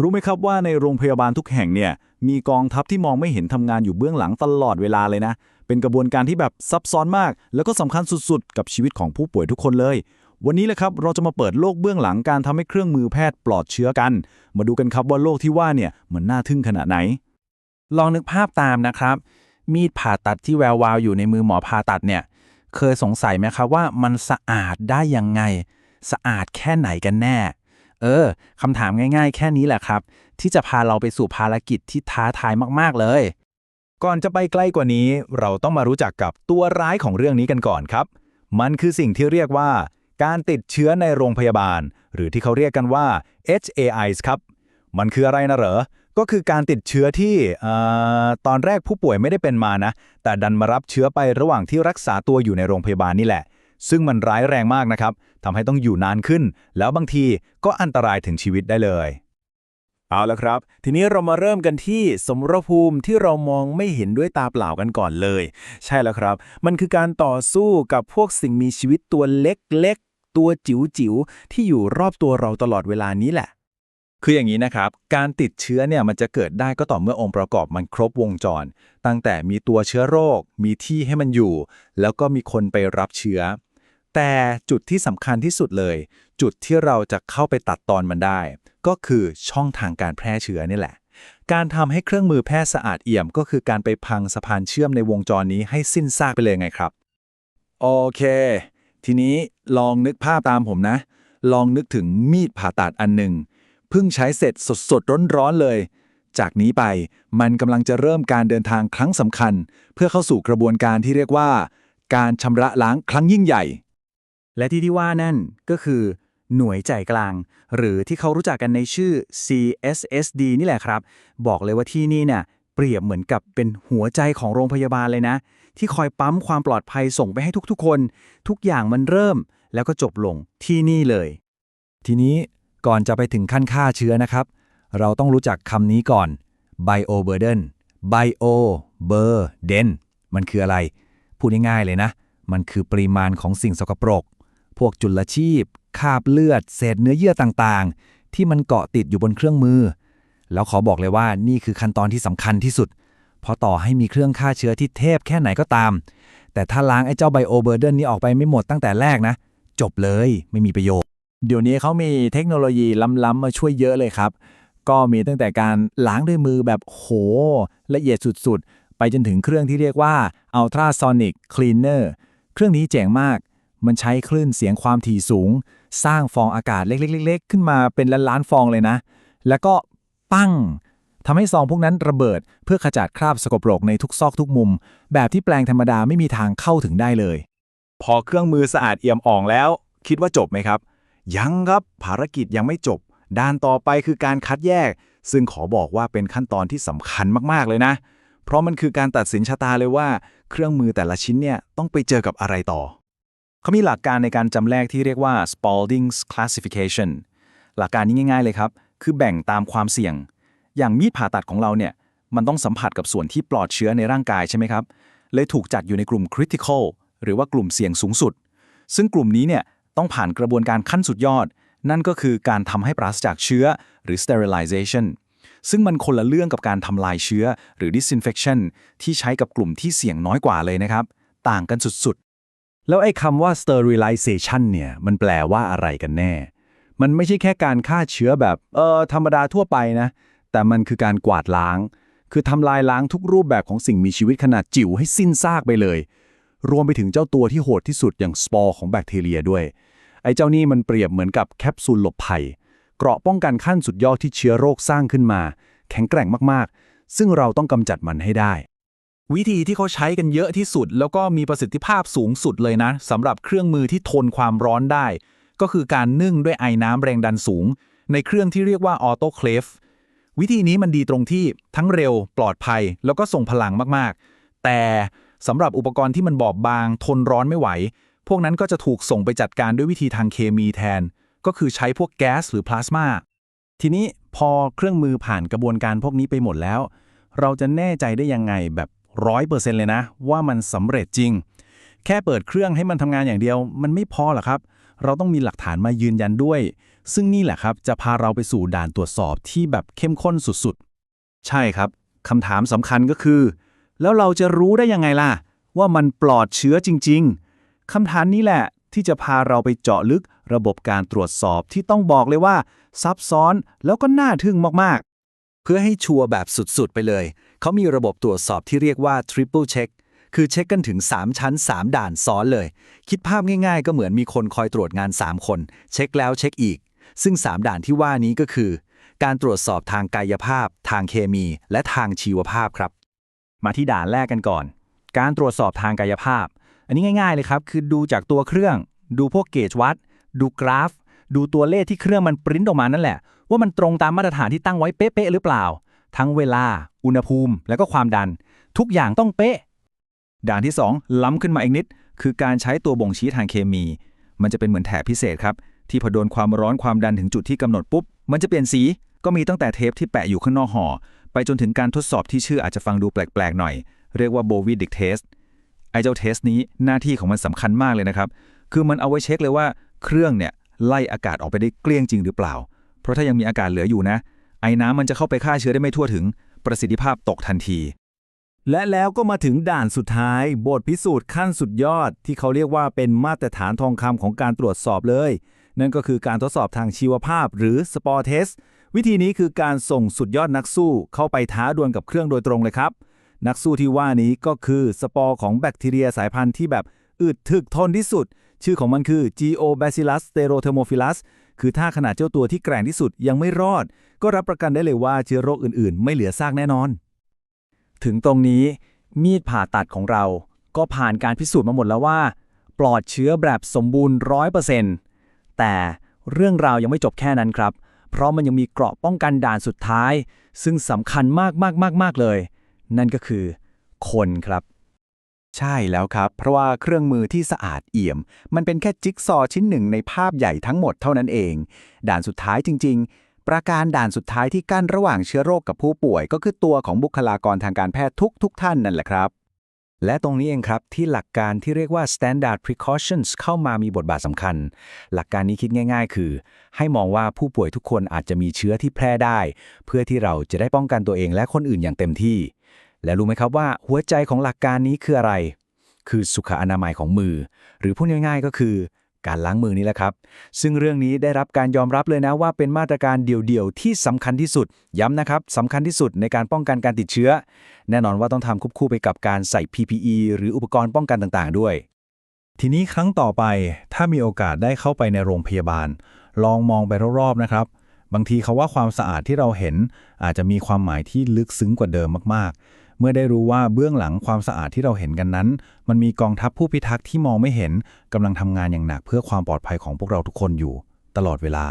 รู้ไหมครับว่าในโรงพยาบาลทุกแห่งเนี่ยมีกองทัพที่มองไม่เห็นทำงานอยู่เบื้องหลังตลอดเวลาเลยนะ เป็นกระบวนการที่แบบซับซ้อนมาก แล้วก็สำคัญสุดๆ กับชีวิตของผู้ป่วยทุกคนเลย วันนี้แหละครับเราจะมาเปิดโลกเบื้องหลังการทำให้เครื่องมือแพทย์ปลอดเชื้อกัน มาดูกันครับว่าโลกที่ว่าเนี่ยมันน่าทึ่งขนาดไหน ลองนึกภาพตามนะครับ มีดผ่าตัดที่แวววาวอยู่ในมือหมอผ่าตัดเนี่ยเคยสงสัยไหมครับว่ามันสะอาดได้ยังไง สะอาดแค่ไหนกันแน่ เออคำถามง่ายๆ แค่นี้แหละครับ ที่จะพาเราไปสู่ภารกิจที่ท้าทายมากๆเลย ก่อนจะไปใกล้กว่านี้ เราต้องมารู้จักกับตัวร้ายของเรื่องนี้กันก่อนครับ มันคือสิ่งที่เรียกว่า การติดเชื้อในโรงพยาบาล หรือที่เขาเรียกกันว่า HAIs ครับ มันคืออะไรนะเหรอ ก็คือการติดเชื้อที่อตอนแรกผู้ป่วยไม่ได้เป็นมานะ แต่ดันมารับเชื้อไประหว่างที่รักษาตัวอยู่ในโรงพยาบาลนี่แหละ ซึ่งมันร้ายแรงมากนะครับ ทำให้ต้องอยู่นานขึ้น แล้วบางทีก็อันตรายถึงชีวิตได้เลย เอาละครับ ทีนี้เรามาเริ่มกันที่สมรภูมิที่เรามองไม่เห็นด้วยตาเปล่ากันก่อนเลย ใช่แล้วครับ มันคือการต่อสู้กับพวกสิ่งมีชีวิตตัวเล็กๆ ตัวจิ๋วๆ ที่อยู่รอบตัวเราตลอดเวลานี้แหละคืออย่างนี้นะครับ การติดเชื้อเนี่ยมันจะเกิดได้ก็ต่อเมื่อองค์ประกอบมันครบวงจร ตั้งแต่มีตัวเชื้อโรค มีที่ให้มันอยู่ แล้วก็มีคนไปรับเชื้อ แต่จุดที่สำคัญที่สุดเลย จุดที่เราจะเข้าไปตัดตอนมันได้ ก็คือช่องทางการแพร่เชื้อนี่แหละ การทำให้เครื่องมือแพทย์สะอาดเอี่ยม ก็คือการไปพังสะพานเชื่อมในวงจรนี้ให้สิ้นซากไปเลยไงครับ โอเค ทีนี้ลองนึกภาพตามผมนะ ลองนึกถึงมีดผ่าตัดอันหนึ่งเพิ่งใช้เสร็จสดๆร้อนๆเลยจากนี้ไปมันกำลังจะเริ่มการเดินทางครั้งสำคัญ เพื่อเข้าสู่กระบวนการที่เรียกว่า การชำระล้างครั้งยิ่งใหญ่ และที่ที่ว่านั่นก็คือ หน่วยใจกลาง หรือที่เขารู้จักกันในชื่อ CSSD นี่แหละครับ บอกเลยว่าที่นี่เนี่ยเปรียบเหมือนกับเป็นหัวใจของโรงพยาบาลเลยนะ ที่คอยปั๊มความปลอดภัยส่งไปให้ทุกๆ คน ทุกอย่างมันเริ่ม แล้วก็จบลงที่นี่เลย ทีนี้ก่อนจะไปถึงขั้นฆ่าเชื้อนะครับ เราต้องรู้จักคำนี้ก่อน bioburden bioburden มันคืออะไร พูดง่ายๆเลยนะ มันคือปริมาณของสิ่งสกปรก พวกจุลชีพคราบเลือด เศษเนื้อเยื่อต่างๆ ที่มันเกาะติดอยู่บนเครื่องมือ แล้วขอบอกเลยว่านี่คือขั้นตอนที่สำคัญที่สุด เพราะต่อให้มีเครื่องฆ่าเชื้อที่เทพแค่ไหนก็ตาม แต่ถ้าล้างไอ้เจ้าไบโอเบอร์เดนนี้ออกไปไม่หมดตั้งแต่แรกนะ จบเลยไม่มีประโยชน์ เดี๋ยวนี้เขามีเทคโนโลยีล้ำๆมาช่วยเยอะเลยครับ ก็มีตั้งแต่การล้างด้วยมือแบบโห ละเอียดสุดๆ ไปจนถึงเครื่องที่เรียกว่า ultrasonic cleaner เครื่องนี้เจ๋งมาก มันใช้คลื่นเสียงความถี่สูง สร้างฟองอากาศเล็กๆๆขึ้นมาเป็นล้านๆฟองเลยนะ แล้วก็ปั้งทำให้ซองพวกนั้นระเบิด เพื่อขจัดคราบสกปรกในทุกซอกทุกมุม แบบที่แปลงธรรมดาไม่มีทางเข้าถึงได้เลย พอเครื่องมือสะอาดเอี่ยมอ่องแล้ว คิดว่าจบไหมครับ ยังครับภารกิจยังไม่จบ ด้านต่อไปคือการคัดแยก ซึ่งขอบอกว่าเป็นขั้นตอนที่สำคัญมากๆเลยนะ เพราะมันคือการตัดสินชะตาเลยว่า เครื่องมือแต่ละชิ้นเนี่ยต้องไปเจอกับอะไรต่อ เขามีหลักการในการจำแนกที่เรียกว่า Spalding's classification หลักการนี้ง่าย ๆเลยครับ คือแบ่งตามความเสี่ยง อย่างมีดผ่าตัดของเราเนี่ย มันต้องสัมผัสกับส่วนที่ปลอดเชื้อในร่างกายใช่ไหมครับ เลยถูกจัดอยู่ในกลุ่ม critical หรือว่ากลุ่มเสี่ยงสูงสุด ซึ่งกลุ่มนี้เนี่ยต้องผ่านกระบวนการขั้นสุดยอด นั่นก็คือการทำให้ปราศจากเชื้อหรือ sterilization ซึ่งมันคนละเรื่องกับการทำลายเชื้อหรือ disinfection ที่ใช้กับกลุ่มที่เสี่ยงน้อยกว่าเลยนะครับ ต่างกันสุดๆ แล้วไอ้คำว่า sterilization เนี่ย มันแปลว่าอะไรกันแน่ มันไม่ใช่แค่การฆ่าเชื้อแบบ เออธรรมดาทั่วไปนะ แต่มันคือการกวาดล้าง คือทำลายล้างทุกรูปแบบของสิ่งมีชีวิตขนาดจิ๋วให้สิ้นซากไปเลย รวมไปถึงเจ้าตัวที่โหดที่สุดอย่างสปอร์ของแบคทีเรียด้วย ไอ้เจ้านี่มันเปรียบเหมือนกับแคปซูลหลบภัย เกราะป้องกันขั้นสุดยอดที่เชื้อโรคสร้างขึ้นมา แข็งแกร่งมากๆ ซึ่งเราต้องกำจัดมันให้ได้ วิธีที่เขาใช้กันเยอะที่สุด แล้วก็มีประสิทธิภาพสูงสุดเลยนะสำหรับเครื่องมือที่ทนความร้อนได้ ก็คือการนึ่งด้วยไอ้น้ำแรงดันสูง ในเครื่องที่เรียกว่าออโตเคลฟวิธีนี้มันดีตรงที่ทั้งเร็วปลอดภัย แล้วก็ส่งพลังมากๆ แต่สำหรับอุปกรณ์ที่มันบอบบาง ทนร้อนไม่ไหว พวกนั้นก็จะถูกส่งไปจัดการด้วยวิธีทางเคมีแทน ก็คือใช้พวกแก๊สหรือพลาสมาทีนี้พอเครื่องมือผ่านกระบวนการพวกนี้ไปหมดแล้ว เราจะแน่ใจได้ยังไงแบบ ร้อยเปอร์เซ็นต์เลยนะ ว่ามันสำเร็จจริง แค่เปิดเครื่องให้มันทำงานอย่างเดียว มันไม่พอหรอกครับ เราต้องมีหลักฐานมายืนยันด้วย ซึ่งนี่แหละครับจะพาเราไปสู่ด่านตรวจสอบที่แบบเข้มข้นสุดๆ ใช่ครับคำถามสำคัญก็คือ แล้วเราจะรู้ได้ยังไงล่ะ ว่ามันปลอดเชื้อจริง ๆคำถามนี้แหละที่จะพาเราไปเจาะลึกระบบการตรวจสอบที่ต้องบอกเลยว่า ซับซ้อนแล้วก็น่าทึ่งมาก เพื่อให้ชัวร์แบบสุดๆ ไปเลย เขามีระบบตรวจสอบที่เรียกว่า Triple Check คือเช็คกันถึง 3 ชั้น 3 ด่านซ้อนเลย คิดภาพง่ายๆ ก็เหมือนมีคนคอยตรวจงาน 3 คน เช็คแล้วเช็คอีก ซึ่ง 3 ด่านที่ว่านี้ก็คือ การตรวจสอบทางกายภาพ ทางเคมี และทางชีวภาพครับ มาที่ด่านแรกกันก่อน การตรวจสอบทางกายภาพ อันนี้ง่าย ๆเลยครับ คือดูจากตัวเครื่อง ดูพวกเกจวัด ดูกราฟ ดูตัวเลขที่เครื่องมันปริ้นออกมานั่นแหละ ว่ามันตรงตามมาตรฐานที่ตั้งไว้เป๊ะๆหรือเปล่า ทั้งเวลา อุณหภูมิ แล้วก็ความดัน ทุกอย่างต้องเป๊ะ ด่านที่ 2 ล้ำขึ้นมาอีกนิด คือการใช้ตัวบ่งชี้ทางเคมี มันจะเป็นเหมือนแถบพิเศษครับ ที่พอโดนความร้อนความดันถึงจุดที่กำหนดปุ๊บ มันจะเปลี่ยนสี ก็มีตั้งแต่เทปที่แปะอยู่ข้างนอกห่อ ไปจนถึงการทดสอบที่ชื่ออาจจะฟังดูแปลกๆหน่อย เรียกว่า Bovidic Test ไอเจ้าเทสนี้หน้าที่ของมันสำคัญมากเลยนะครับ คือมันเอาไว้เช็คเลยว่าเครื่องเนี่ยไล่อากาศออกไปได้เกลี้ยงจริงหรือเปล่า เพราะถ้ายังมีอากาศเหลืออยู่นะ ไอ้น้ำมันจะเข้าไปฆ่าเชื้อได้ไม่ทั่วถึง ประสิทธิภาพตกทันที และแล้วก็มาถึงด่านสุดท้าย บทพิสูจน์ขั้นสุดยอด ที่เขาเรียกว่าเป็นมาตรฐานทองคำของการตรวจสอบเลย นั่นก็คือการทดสอบทางชีวภาพ หรือ Spore Test วิธีนี้คือการส่งสุดยอดนักสู้เข้าไปท้าดวลกับเครื่องโดยตรงเลยครับ นักสู้ที่ว่านี้ก็คือสปอร์ของแบคทีเรียสายพันธุ์ที่แบบอึดถึกทนที่สุด ชื่อของมันคือ Geobacillus stereothermophilus คือถ้าขนาดเจ้าตัวที่แกร่งที่สุดยังไม่รอด ก็รับประกันได้เลยว่าเชื้อโรคอื่นๆ ไม่เหลือซากแน่นอน ถึงตรงนี้ มีดผ่าตัดของเรา ก็ผ่านการพิสูจน์มาหมดแล้วว่า ปลอดเชื้อแบบสมบูรณ์ร้อยเปอร์เซ็นต์แต่เรื่องราวยังไม่จบแค่นั้นครับ เพราะมันยังมีเกราะป้องกันด่านสุดท้าย ซึ่งสำคัญมากมากมากมากเลย นั่นก็คือ คนครับ ใช่แล้วครับ เพราะว่าเครื่องมือที่สะอาดเอี่ยม มันเป็นแค่จิ๊กซอว์ชิ้นหนึ่งในภาพใหญ่ทั้งหมดเท่านั้นเอง ด่านสุดท้ายจริง ๆ ประการด่านสุดท้ายที่กั้นระหว่างเชื้อโรคกับผู้ป่วย ก็คือตัวของบุคลากรทางการแพทย์ทุกทุกๆท่านนั่นแหละครับ และตรงนี้เองครับที่หลักการที่เรียกว่า standard precautions เข้ามามีบทบาทสำคัญ หลักการนี้คิดง่าย ๆ คือ ให้มองว่าผู้ป่วยทุกคนอาจจะมีเชื้อที่แพร่ได้ เพื่อที่เราจะได้ป้องกันตัวเองและคนอื่นอย่างเต็มที่ และรู้ไหมครับว่าหัวใจของหลักการนี้คืออะไร คือสุขอนามัยของมือ หรือพูดง่ายๆก็คือการล้างมือนี่แหละครับ ซึ่งเรื่องนี้ได้รับการยอมรับเลยนะว่าเป็นมาตรการเดี่ยวๆ ที่สำคัญที่สุด ย้ำนะครับสำคัญที่สุดในการป้องกันการติดเชื้อ แน่นอนว่าต้องทำควบคู่ไปกับการใส่ PPE หรืออุปกรณ์ป้องกันต่างๆ ด้วย ทีนี้ครั้งต่อไปถ้ามีโอกาสได้เข้าไปในโรงพยาบาล ลองมองไปรอบๆนะครับ บางทีเขาว่าความสะอาดที่เราเห็น อาจจะมีความหมายที่ลึกซึ้งกว่าเดิมมากๆ เมื่อได้รู้ว่าเบื้องหลังความสะอาดที่เราเห็นกันนั้น มันมีกองทัพผู้พิทักษ์ที่มองไม่เห็นกำลังทำงานอย่างหนักเพื่อความปลอดภัยของพวกเราทุกคนอยู่ ตลอดเวลา